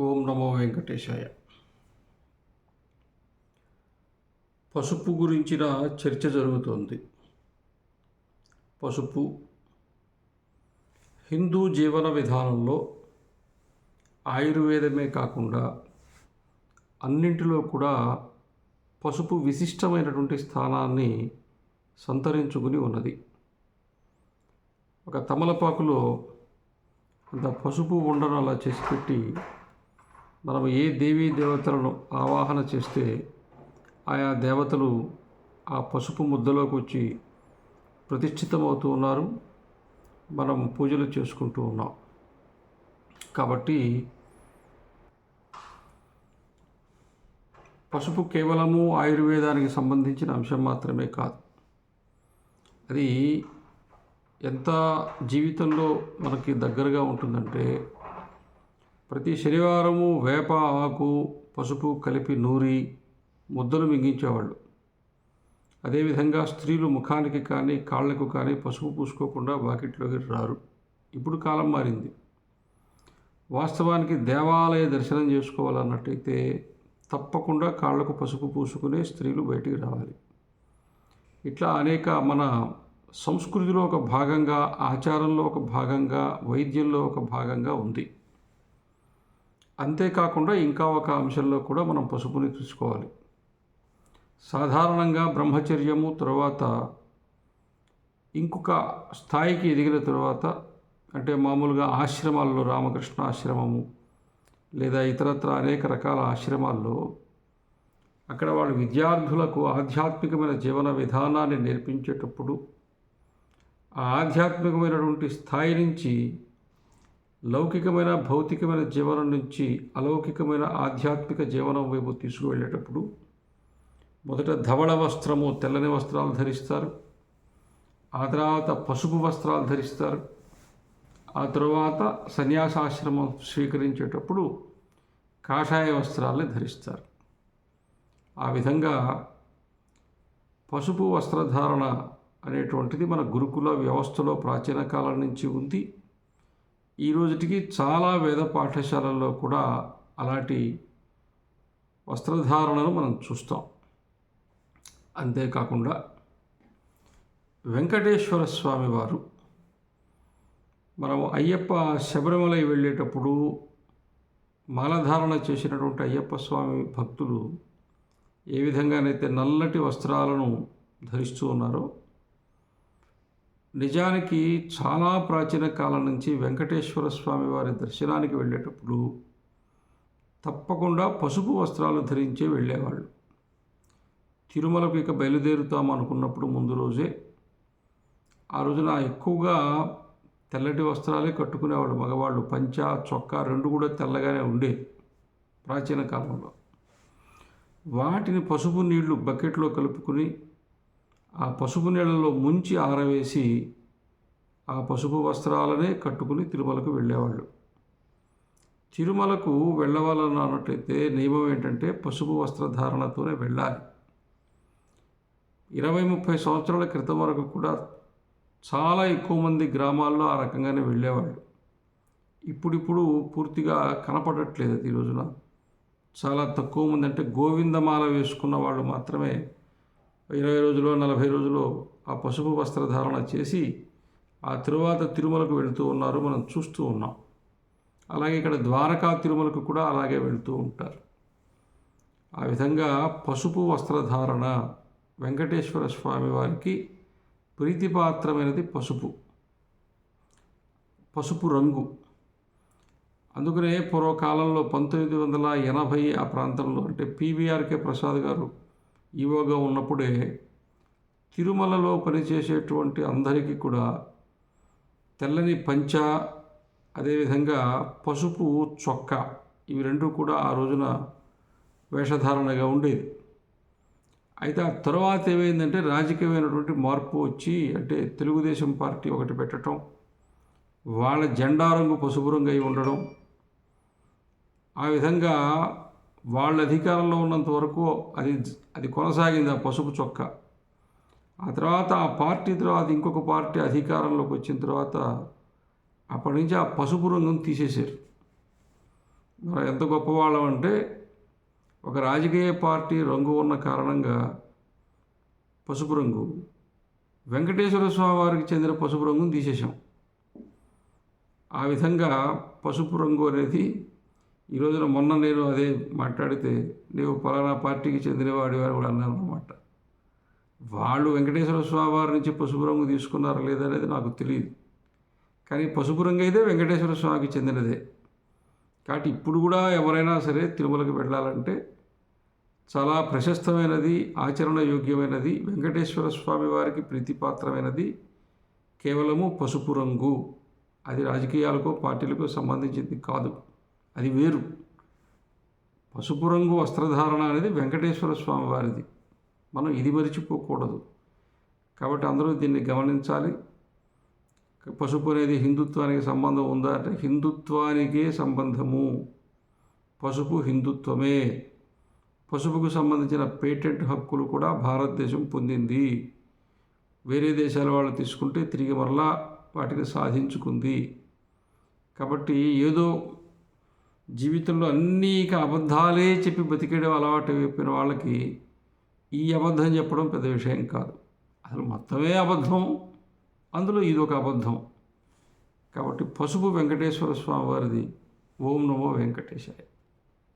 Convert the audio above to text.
ఓం నమో వెంకటేశాయ. పసుపు గురించిన చర్చ జరుగుతోంది. పసుపు హిందూ జీవన విధానంలో ఆయుర్వేదమే కాకుండా అన్నింటిలో కూడా పసుపు విశిష్టమైనటువంటి స్థానాన్ని సంతరించుకుని ఉన్నది. ఒక తమలపాకులో అంత పసుపు ఉండను అలా చేసి పెట్టి మనం ఏ దేవీ దేవతలను ఆవాహన చేస్తే ఆయా దేవతలు ఆ పసుపు ముద్దలోకి వచ్చి ప్రతిష్ఠితమవుతూ ఉన్నారు. మనం పూజలు చేసుకుంటూ ఉన్నాం. కాబట్టి పసుపు కేవలము ఆయుర్వేదానికి సంబంధించిన అంశం మాత్రమే కాదు. అది ఎంత జీవితంలో మనకి దగ్గరగా ఉంటుందంటే ప్రతి శనివారము వేప ఆకు పసుపు కలిపి నూరి ముద్దలు మింగించేవాళ్ళు. అదేవిధంగా స్త్రీలు ముఖానికి కానీ కాళ్ళకు కానీ పసుపు పూసుకోకుండా వాకిట్లోకి రారు. ఇప్పుడు కాలం మారింది. వాస్తవానికి దేవాలయ దర్శనం చేసుకోవాలన్నట్టయితే తప్పకుండా కాళ్ళకు పసుపు పూసుకునే స్త్రీలు బయటికి రావాలి. ఇట్లా అనేక మన సంస్కృతిలో ఒక భాగంగా ఆచారంలో ఒక భాగంగా వైద్యంలో ఒక భాగంగా ఉంది. అంతేకాకుండా ఇంకా ఒక అంశంలో కూడా మనం పసుపుని చూసుకోవాలి. సాధారణంగా బ్రహ్మచర్యము తరువాత ఇంకొక స్థాయికి ఎదిగిన తర్వాత అంటే మామూలుగా ఆశ్రమాల్లో రామకృష్ణ ఆశ్రమము లేదా ఇతరత్ర అనేక రకాల ఆశ్రమాల్లో అక్కడ వాళ్ళ విద్యార్థులకు ఆధ్యాత్మికమైన జీవన విధానాన్ని నేర్పించేటప్పుడు ఆ ఆధ్యాత్మికమైనటువంటి స్థాయి నుంచి లౌకికమైన భౌతికమైన జీవనం నుంచి అలౌకికమైన ఆధ్యాత్మిక జీవనం వైపు తీసుకువెళ్ళేటప్పుడు మొదట ధవళ వస్త్రము తెల్లని వస్త్రాలు ధరిస్తారు. ఆ తర్వాత పసుపు వస్త్రాలు ధరిస్తారు. ఆ తరువాత సన్యాసాశ్రమం స్వీకరించేటప్పుడు కాషాయ వస్త్రాలని ధరిస్తారు. ఆ విధంగా పసుపు వస్త్రధారణ అనేటువంటిది మన గురుకుల వ్యవస్థలో ప్రాచీన కాలం నుంచి ఉంది. ఈ రోజుటికి చాలా వేద పాఠశాలల్లో కూడా అలాంటి వస్త్రధారణను మనం చూస్తాం. అంతేకాకుండా వెంకటేశ్వర స్వామి వారు మనము అయ్యప్ప శబరిమలై వెళ్ళేటప్పుడు మాలధారణ చేసినటువంటి అయ్యప్ప స్వామి భక్తులు ఏ విధంగానైతే నల్లటి వస్త్రాలను ధరిస్తూ ఉన్నారో నిజానికి చాలా ప్రాచీన కాలం నుంచి వెంకటేశ్వర స్వామి వారి దర్శనానికి వెళ్ళేటప్పుడు తప్పకుండా పసుపు వస్త్రాలు ధరించే వెళ్ళేవాళ్ళు. తిరుమలకు ఇక బయలుదేరుతాం అనుకున్నప్పుడు ముందు రోజే ఆ రోజున ఎక్కువగా తెల్లటి వస్త్రాలే కట్టుకునేవాళ్ళు. మగవాళ్ళు పంచ చొక్కా రెండు కూడా తెల్లగానే ఉండే ప్రాచీన కాలంలో. వాటిని పసుపు నీళ్ళు బకెట్లో కలుపుకుని ఆ పసుపు నీళ్ళలో ముంచి ఆరవేసి ఆ పసుపు వస్త్రాలనే కట్టుకుని తిరుమలకు వెళ్ళేవాళ్ళు. తిరుమలకు వెళ్ళవాలని అన్నట్లయితే నియమం ఏంటంటే పసుపు వస్త్రధారణతోనే వెళ్ళాలి. ఇరవై ముప్పై సంవత్సరాల క్రితం వరకు కూడా చాలా ఎక్కువ మంది గ్రామాల్లో ఆ రకంగానే వెళ్ళేవాళ్ళు. ఇప్పుడిప్పుడు పూర్తిగా కనపడట్లేదు అది ఈ రోజున. చాలా తక్కువ మంది అంటే గోవిందమాల వేసుకున్న వాళ్ళు మాత్రమే ఇరవై రోజులు నలభై రోజులు ఆ పసుపు వస్త్రధారణ చేసి ఆ తరువాత తిరుమలకు వెళుతూ ఉన్నారు మనం చూస్తూ ఉన్నాం. అలాగే ఇక్కడ ద్వారకా తిరుమలకు కూడా అలాగే వెళుతూ ఉంటారు. ఆ విధంగా పసుపు వస్త్రధారణ వెంకటేశ్వర స్వామి వారికి ప్రీతిపాత్రమైనది పసుపు. పసుపు రంగు. అందుకనే పూర్వకాలంలో పంతొమ్మిది వందల ఎనభై ఆ ప్రాంతంలో అంటే పీవీఆర్కే ప్రసాద్ గారు ఈవోగా ఉన్నప్పుడే తిరుమలలో పనిచేసేటువంటి అందరికీ కూడా తెల్లని పంచ అదేవిధంగా పసుపు చొక్కా ఇవి రెండు కూడా ఆ రోజున వేషధారణగా ఉండేది అయితే ఆ తర్వాత ఏమైందంటే రాజకీయమైనటువంటి మార్పు వచ్చి అంటే తెలుగుదేశం పార్టీ ఒకటి పెట్టడం వాళ్ళ జెండా రంగు పసుపు రంగు అయి ఉండడం ఆ విధంగా వాళ్ళ అధికారంలో ఉన్నంత వరకు అది అది కొనసాగింది ఆ పసుపు చొక్క. ఆ తర్వాత ఆ పార్టీ తర్వాత ఇంకొక పార్టీ అధికారంలోకి వచ్చిన తర్వాత అప్పటి నుంచి ఆ పసుపు రంగును తీసేశారు. మరి ఎంత గొప్పవాళ్ళం అంటే ఒక రాజకీయ పార్టీ రంగు ఉన్న కారణంగా పసుపు రంగు వెంకటేశ్వర స్వామి వారికి చెందిన పసుపు రంగును తీసేశాం. ఆ విధంగా పసుపు రంగు అనేది ఈ రోజున మొన్న నేను అదే మాట్లాడితే నీవు పలానా పార్టీకి చెందినవాడి వారు కూడా అన్నారు అనమాట వాళ్ళు వెంకటేశ్వర స్వామి వారి నుంచి పసుపు రంగు తీసుకున్నారా లేదనేది నాకు తెలియదు కానీ పసుపు రంగు అయితే వెంకటేశ్వర స్వామికి చెందినదే. కాబట్టి ఇప్పుడు కూడా ఎవరైనా సరే తిరుమలకి వెళ్ళాలంటే చాలా ప్రశస్తమైనది ఆచరణ యోగ్యమైనది వెంకటేశ్వర స్వామి వారికి ప్రీతిపాత్రమైనది కేవలము పసుపు రంగు. అది రాజకీయాలకు పార్టీలకు సంబంధించింది కాదు. అది వేరు. పసుపు రంగు వస్త్రధారణ అనేది వెంకటేశ్వర స్వామి వారిది. మనం ఇది మరిచిపోకూడదు. కాబట్టి అందరూ దీన్ని గమనించాలి. పసుపు అనేది హిందుత్వానికి సంబంధం ఉందా అంటే హిందుత్వానికే సంబంధము. పసుపు హిందుత్వమే. పసుపుకు సంబంధించిన పేటెంట్ హక్కులు కూడా భారతదేశం పొందింది. వేరే దేశాల వాళ్ళు తీసుకుంటే తిరిగి మరలా వాటిని సాధించుకుంది. కాబట్టి ఏదో జీవితంలో అనేక అబద్ధాలే చెప్పి బతికేయడం అలవాటు అయిపోయిన వాళ్ళకి ఈ అబద్ధం చెప్పడం పెద్ద విషయం కాదు. అసలు మొత్తమే అబద్ధం. అందులో ఇదొక అబద్ధం. కాబట్టి పసుపు వెంకటేశ్వర స్వామి వారిది ఓం నమో వెంకటేశాయ.